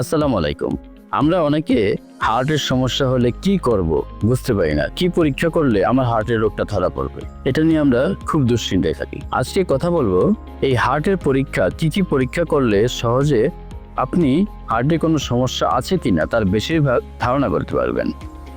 আসসালামু আলাইকুম। আমরা অনেকে হার্টের সমস্যা হলে কি করব বুঝতে পারি না। কি পরীক্ষা করলে আমার হার্টের রোগটা ধরা পড়বে? এটা নিয়ে আমরা খুব দুশ্চিন্তায় থাকি। আজকে কথা বলব, এই হার্টের পরীক্ষা কি কি পরীক্ষা করলে সহজে আপনি হার্টে কোনো সমস্যা আছে কি না তার বেশিরভাগ ধারণা করতে পারবেন।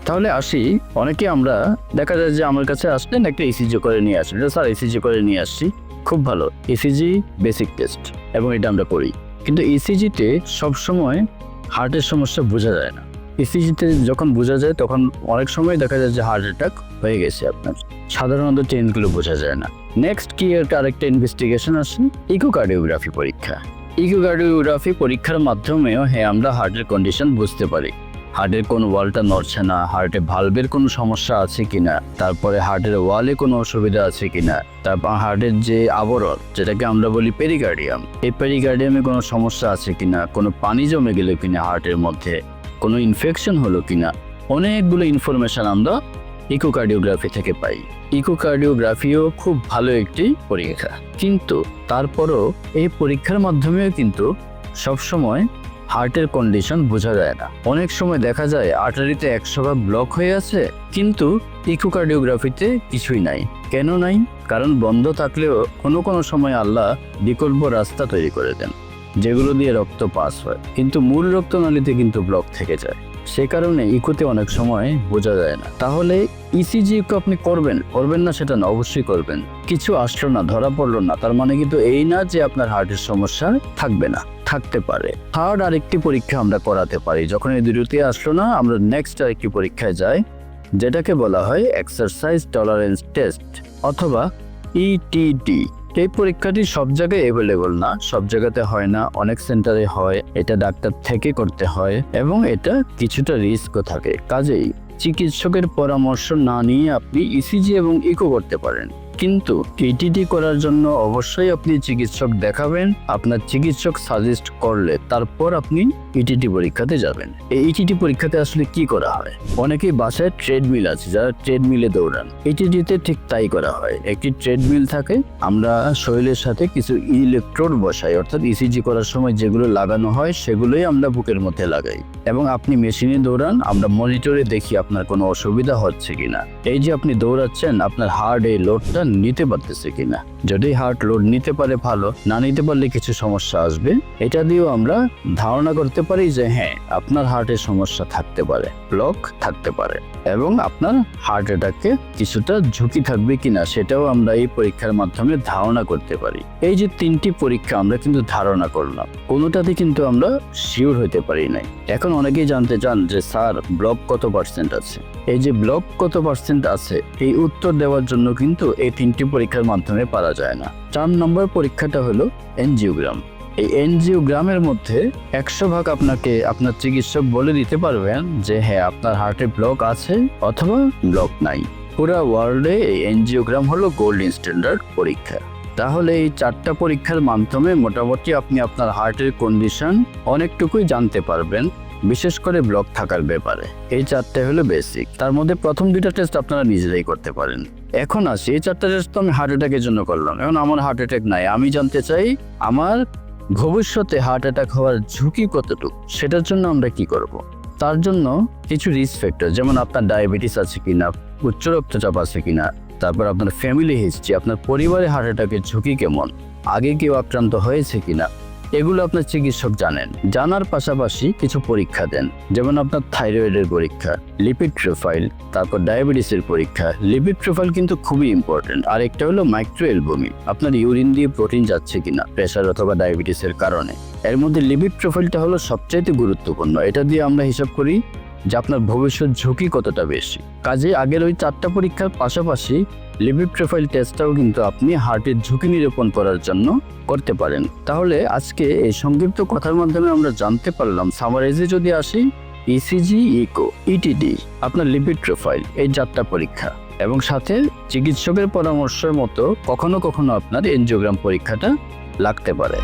তাহলে আসি, অনেকে আমরা দেখা যায় যে আমার কাছে আসলেন, একটা ইসিজি করে নিয়ে আসেন স্যার ইসিজি করে নিয়ে আসছি। খুব ভালো। ইসিজি বেসিক টেস্ট এবং এটা আমরা করি। কিন্তু ইসিজিতে সবসময় হার্টের সমস্যা বোঝা যায় না। ইসিজিতে যখন বোঝা যায়, তখন অনেক সময় দেখা যায় যে হার্ট অ্যাটাক হয়ে গেছে আপনার। সাধারণত চেঞ্জগুলো বোঝা যায় না। নেক্সট কি একটা আরেকটা ইনভেস্টিগেশন আছে? ইকোকার্ডিওগ্রাফি পরীক্ষা। ইকোকার্ডিওগ্রাফি পরীক্ষার মাধ্যমেও হ্যাঁ আমরা হার্টের কন্ডিশন বুঝতে পারি। হার্টের কোন ওয়ালটা নড়ছে না, হার্টে ভালভের কোনো সমস্যা আছে কিনা, তারপরে হার্টের ওয়ালে কোনো অসুবিধা আছে কিনা, তারপর হার্টের যে আবরণ, যেটাকে আমরা বলি পেরিকার্ডিয়াম এই পেরিকার্ডিয়ামে কোনো সমস্যা আছে কিনা, কোনো পানি জমে গেল কিনা হার্টের মধ্যে, কোনো ইনফেকশন হলো কিনা, অনেকগুলো ইনফরমেশন আমরা ইকোকার্ডিওগ্রাফি থেকে পাই। ইকোকার্ডিওগ্রাফিও খুব ভালো একটি পরীক্ষা। কিন্তু তারপরও এই পরীক্ষার মাধ্যমেও কিন্তু সবসময় হার্টের কন্ডিশন বোঝা যায় না। অনেক সময় দেখা যায় আর্টারিতে একশো ভাগ ব্লক হয়ে আছে, কিন্তু ইকোকার্ডিওগ্রাফিতে কিছুই নাই। কেন নাই? কারণ বন্ধ থাকলেও কোনো কোনো সময় আল্লাহ বিকল্প রাস্তা তৈরি করে দেন, যেগুলো দিয়ে রক্ত পাস হয়। কিন্তু মূল রক্তনালীতে কিন্তু ব্লক থেকে যায়। সে কারণে ইকোতে অনেক সময় বোঝা যায় না। তাহলে ইসিজি ইকো আপনি করবেন? করবেন না সেটা না, অবশ্যই করবেন। কিছু আসলো না, ধরা পড়ল না। তার মানে কিন্তু এই না যে আপনার হার্টের সমস্যা থাকবে না। থাকতে পারে। থার্ড আরেকটি পরীক্ষা আমরা করাতে পারি। যখন এই দুটোতে আসলো না, আমরা নেক্সট আরেকটি পরীক্ষায় যাই, যেটাকে বলা হয় এক্সারসাইজ টলারেন্স টেস্ট অথবা E ইটিডি এই পরীক্ষাটি সব জায়গায় অ্যাভেলেবল না, সব জায়গাতে হয় না, অনেক সেন্টারে হয়, এটা ডাক্তার থেকে করতে হয় এবং এটা কিছুটা রিস্কও থাকে। কাজেই চিকিৎসকের পরামর্শ না নিয়ে আপনি ইসিজি এবং ইকো করতে পারেন। কিন্তু ইটিডি করার জন্য অবশ্যই আপনি চিকিৎসক দেখাবেন, আপনার চিকিৎসক সাজেস্ট করলে তারপর আপনি ইটিটি পরীক্ষাতে যাবেন। এই ইটিটি পরীক্ষাতে আসলে কি করা হয়? অনেকেই বাসায় ট্রেডমিল আছে, যারা ট্রেডমিলে দৌড়ান। ইটিডিতে ঠিক তাই করা হয়। একটি ট্রেডমিল থাকে, আমরা শরীরের সাথে কিছু ইলেকট্রোড বসাই, অর্থাৎ ইসিজি করার সময় যেগুলো লাগানো হয়, সেগুলোই আমরা বুকের মধ্যে লাগাই। এবং আপনি মেশিনে দৌড়ান, আমরা মনিটরে দেখি আপনার কোনো অসুবিধা হচ্ছে কিনা। এই যে আপনি দৌড়াচ্ছেন, আপনার হার্ট এই লোডটা নিতে পারতেছে কিনা? যদি হার্ট লোড নিতে পারে ভালো, না নিতে পারলে কিছু সমস্যা আসবে। এটা দিয়েও আমরা ধারণা করতে পারি যে হ্যাঁ আপনার হার্টের সমস্যা থাকতে পারে ব্লক থাকতে পারে এবং আপনার হার্ট অ্যাটাকে কিছুটা ঝুঁকি থাকবে কিনা, সেটাও আমরা এই পরীক্ষার মাধ্যমে ধারণা করতে পারি। এই যে তিনটি পরীক্ষা আমরা কিন্তু ধারণা করলাম, কোনোটাতে কিন্তু আমরা শিওর হতে পারি নাই। এখন অনেকেই জানতে চান যে স্যার ব্লক কত পার্সেন্ট আছে? এই যে ব্লক কত পার্সেন্ট আছে, এই উত্তর দেওয়ার জন্য কিন্তু এই তিনটি পরীক্ষার মাধ্যমে পারা যায় না। চার নম্বর পরীক্ষাটা হলো এনজিওগ্রাম। এই এনজিওগ্রামের মধ্যে একশো ভাগ আপনাকে আপনার চিকিৎসক বলে দিতে পারবেন যে হ্যাঁ আপনার হার্টে ব্লক আছে অথবা ব্লক নাই। পুরা ওয়ার্ল্ডে এই এনজিওগ্রাম হলো গোল্ড স্ট্যান্ডার্ড পরীক্ষা। তাহলে এই চারটা পরীক্ষার মাধ্যমে মোটামুটি আপনি আপনার হার্টের কন্ডিশন অনেকটুকুই জানতে পারবেন, বিশেষ করে ব্লক থাকার ব্যাপারে। এই চারটে হলো বেসিক তার মধ্যে প্রথম দুইটা টেস্ট আপনারা নিজেরাই করতে পারেন। এখন আসি, এই চারটা টেস্ট তো আমি হার্ট অ্যাটাকের জন্য করলাম। এখন আমার হার্ট অ্যাটাক নাই। আমি জানতে চাই, আমার ভবিষ্যতে হার্ট অ্যাটাক হওয়ার ঝুঁকি কতটুকু? সেটার জন্য আমরা কি করব। তার জন্য কিছু রিস্ক ফ্যাক্টর যেমন আপনার ডায়াবেটিস আছে কিনা, উচ্চ রক্তচাপ আছে কিনা তারপর আপনার ফ্যামিলি হিস্ট্রি আপনার পরিবারে হার্ট অ্যাটাকের ঝুঁকি কেমন? আগে কেউ আক্রান্ত হয়েছে কিনা? এগুলো আপনার চিকিৎসক জানেন। জানার পাশাপাশি কিছু পরীক্ষা দেন। যেমন আপনার থাইরয়েডের পরীক্ষা লিপিড প্রোফাইল তারপর ডায়াবেটিসের পরীক্ষা। লিপিড প্রোফাইল কিন্তু খুবই ইম্পর্টেন্ট আর একটা হলো মাইক্রো এলবমি আপনার ইউরিন দিয়ে প্রোটিন যাচ্ছে কিনা প্রেশার অথবা ডায়াবেটিসের কারণে। এর মধ্যে লিপিড প্রোফাইলটা হলো সবচাইতে গুরুত্বপূর্ণ। এটা দিয়ে আমরা হিসাব করি যে আপনার ভবিষ্যৎ ঝুঁকি কতটা বেশি। কাজে আগের ওই চারটা পরীক্ষার পাশাপাশি লিপিড প্রোফাইল টেস্টটাও কিন্তু আপনি হার্টের ঝুঁকি নিরূপণ করার জন্য করতে পারেন। তাহলে আজকে এই সংক্ষিপ্ত কথার মাধ্যমে আমরা জানতে পারলাম সামারাইজে যদি আসি ইসিজি ইকো ইটিডি আপনার লিপিড প্রোফাইল এই চারটা পরীক্ষা। এবং সাথে চিকিৎসকের পরামর্শের মতো কখনো কখনো আপনার এনজিওগ্রাম পরীক্ষাটা লাগতে পারে।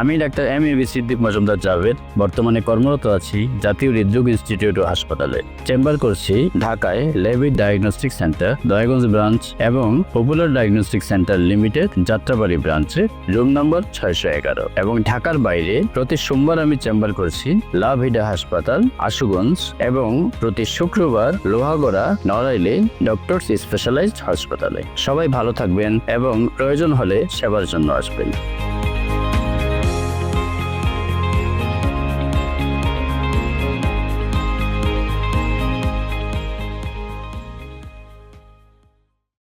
আমি doctor M A B Siddique Majumdar Javed, বর্তমানে কর্মরত আছি জাতীয় হৃদরোগ ইনস্টিটিউট ও হাসপাতালে। চেম্বার করছি ঢাকায় Labaid diagnostic centre, Dayaganj branch এবং popular diagnostic centre limited Jatrabari ব্রাঞ্চে, রুম নম্বর ছয়শো এগারো। এবং ঢাকার বাইরে প্রতি সোমবার আমি চেম্বার করছি লাভিডা হাসপাতাল, আশুগঞ্জ এবং প্রতি শুক্রবার লোহাগড়া, নড়াইলে ডক্টরস স্পেশালাইজড হাসপাতালে। সবাই ভালো থাকবেন এবং প্রয়োজন হলে সেবার জন্য আসবেন।